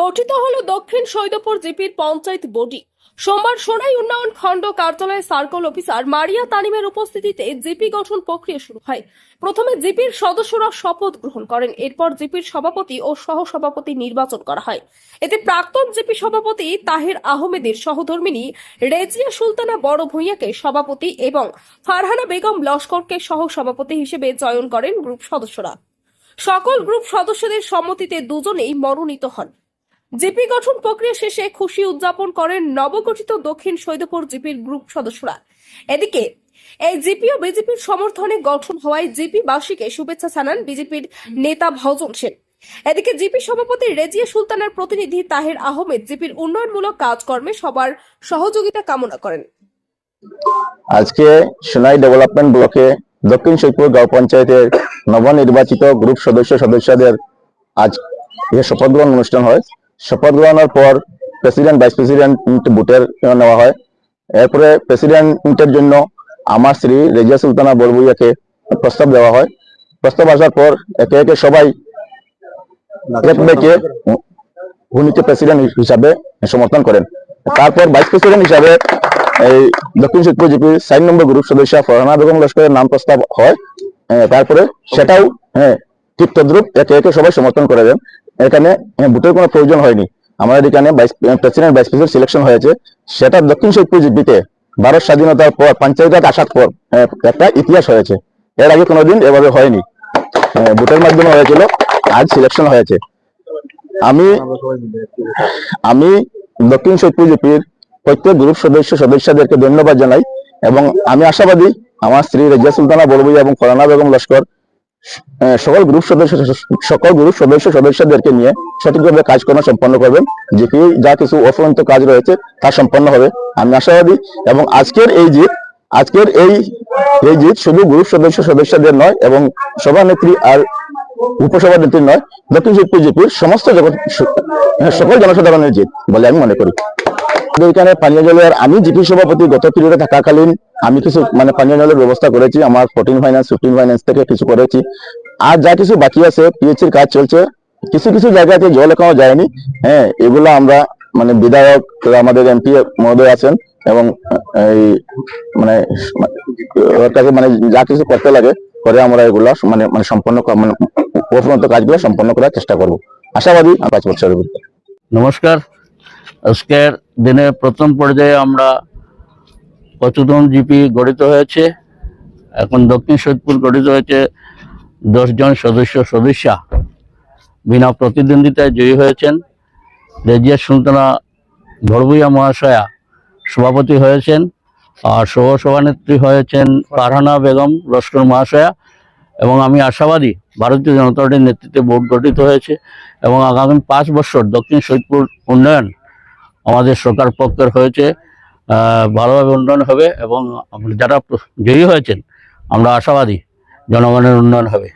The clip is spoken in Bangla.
গঠিত হল দক্ষিণ সৈদপুর জিপির পঞ্চায়েত বডি। সোমবার সোনাই উন্নয়ন খণ্ড কার্যালয়ে সার্কল অফিসার মারিয়া তানিমের উপস্থিতিতে জিপি গঠন প্রক্রিয়া শুরু হয়। প্রথমে জিপির সদস্যরা শপথ গ্রহণ করেন, এরপর জিপির সভাপতি ও সহসভাপতি নির্বাচন করা হয়। এতে প্রাক্তন জিপি সভাপতি তাহের আহমেদের সহধর্মিনী রেজিয়া সুলতানা বড় ভূঁইয়াকে সভাপতি এবং ফারহানা বেগম লস্করকে সহসভাপতি হিসেবে চয়ন করেন গ্রুপ সদস্যরা। সকল গ্রুপ সদস্যদের সম্মতিতে দুজনেই মনোনীত হন। জিপি গঠন প্রক্রিয়া শেষে খুশি উদযাপন করেন নবগঠিত দক্ষিণ সৈদপুর জিপির গ্রুপ সদস্যরা। এদিকে, এই জিপি ও বিজেপির সমর্থনে গঠন হওয়ায় জিপি বাসীকে শুভেচ্ছা জানান বিজেপির নেতা ভজন সেন। এদিকে জিপি সভাপতি রেজিয়া সুলতানের প্রতিনিধি তাহের আহমেদ জিপির উন্নয়নমূলক কাজকর্মে সবার সহযোগিতা কামনা করেন। আজকে সোনাই ডেভেলপমেন্ট ব্লকে দক্ষিণ সৈপুর গাঁও পঞ্চায়েতের নবনির্বাচিত গ্রুপ সদস্য সদস্যদের আজ শপথ গ্রহণ অনুষ্ঠান হয়। শপথ গ্রহণের পর প্রেসিডেন্ট ভাইস প্রেসিডেন্ট ভোটের নেওয়া হয়। এরপরে প্রেসিডেন্টের জন্য আমার শ্রী রেজিয়া সুলতানা বরবুইয়াকে প্রস্তাব দেওয়া হয়। প্রস্তাব আসার পর একে একে সবাই উনিকে প্রেসিডেন্ট হিসাবে সমর্থন করেন। তারপর ভাইস প্রেসিডেন্ট হিসাবে এই দক্ষিণ সৈদপুর জিপির সাইন নম্বর গ্রুপ সদস্য ফরহানা বেগম লস্করের নাম প্রস্তাব হয়। তারপরে সেটাও হ্যাঁ ঠিক তদ্রুপ একে একে সবাই সমর্থন করে দেন। এখানে ভোটের কোনো প্রয়োজন হয়নি। আমাদের এখানে প্রেসিডেন্ট ভাইস প্রেসিডেন্ট সিলেকশন হয়েছে। সেটা দক্ষিণ সৈদপুর জিপিতে ভারত স্বাধীনতার পর পঞ্চায়েত আসার পর একটা ইতিহাস হয়েছে। এর আগে কোনোদিন এভাবে হয়নি। ভোটের মাধ্যমে হয়েছিল। আজ সিলেকশন হয়েছে। আমি আমি দক্ষিণ সৈদপুর জিপির প্রত্যেক গ্রুপ সদস্য, সদস্যদেরকে ধন্যবাদ জানাই এবং আমি আশাবাদী আমার স্ত্রী রেজা সুলতানা বড়বুই এবং ফরানা বেগম লস্কর সকল গ্রুপ সদস্য সকল গ্রুপ সদস্য সদস্যদেরকে নিয়ে সঠিকভাবে কাজকর্ম সম্পন্ন করবেন। যেটি যা কিছু অফুরন্ত কাজ রয়েছে, তা সম্পন্ন হবে। আমি আশাবাদী এবং আজকের এই জিত আজকের এই এই জিত শুধু গ্রুপ সদস্য সদস্যদের নয় এবং সভানেত্রী আর উপসভানেত্রী নয় দক্ষিণ সৈদপুর জিপির সমস্ত জগৎ সকল জনসাধারণের জিত বলে আমি মনে করি। এখানে পানীয় জলের আমি জিপি সভাপতি গত পিরিয়ডে থাকাকালীন আমি কিছু মানে পানীয় জলের ব্যবস্থা করেছি, আমার ফোরটিন ফাইন্যান্স ফিফটিন ফাইন্যান্স থেকে কিছু করেছি। আর যা কিছু বাকি আছে পিএইচির কাজ চলছে। কিছু কিছু জায়গাতে জল এখনও যায়নি। হ্যাঁ এগুলো আমরা মানে বিধায়ক, আমাদের এমপি মহোদয় আছেন এবং এই মানে ওর কাছে মানে যা কিছু করতে লাগে, করে আমরা এগুলো মানে মানে সম্পন্ন মানে উপরন্ত কাজগুলো সম্পন্ন করার চেষ্টা করব। আশাবাদী পাঁচ বছরের নমস্কার। আজকের দিনে প্রথম পর্যায়ে আমরা কচুদন জিপি গঠিত হয়েছে। এখন দক্ষিণ সৈদপুর গঠিত হয়েছে দশজন সদস্য সদস্যা বিনা প্রতিদ্বন্দ্বিতায় জয়ী হয়েছেন রেজিয়া সুলতানা ভরভুইয়া মহাশয়া। সভাপতি হয়েছেন আর সহ সভানেত্রী হয়েছেন ফারহানা বেগম লস্কর মহাশয়া এবং আমি আশাবাদী ভারতীয় জনতা পার্টির নেতৃত্বে বোর্ড গঠিত হয়েছে এবং আগামী পাঁচ বছর দক্ষিণ সৈদপুর উন্নয়ন আমাদের সরকার পক্ষের হয়েছে। ভালোভাবে উন্নয়ন হবে এবং যারা জয়ী হয়েছেন আমরা আশাবাদী জনগণের উন্নয়ন হবে।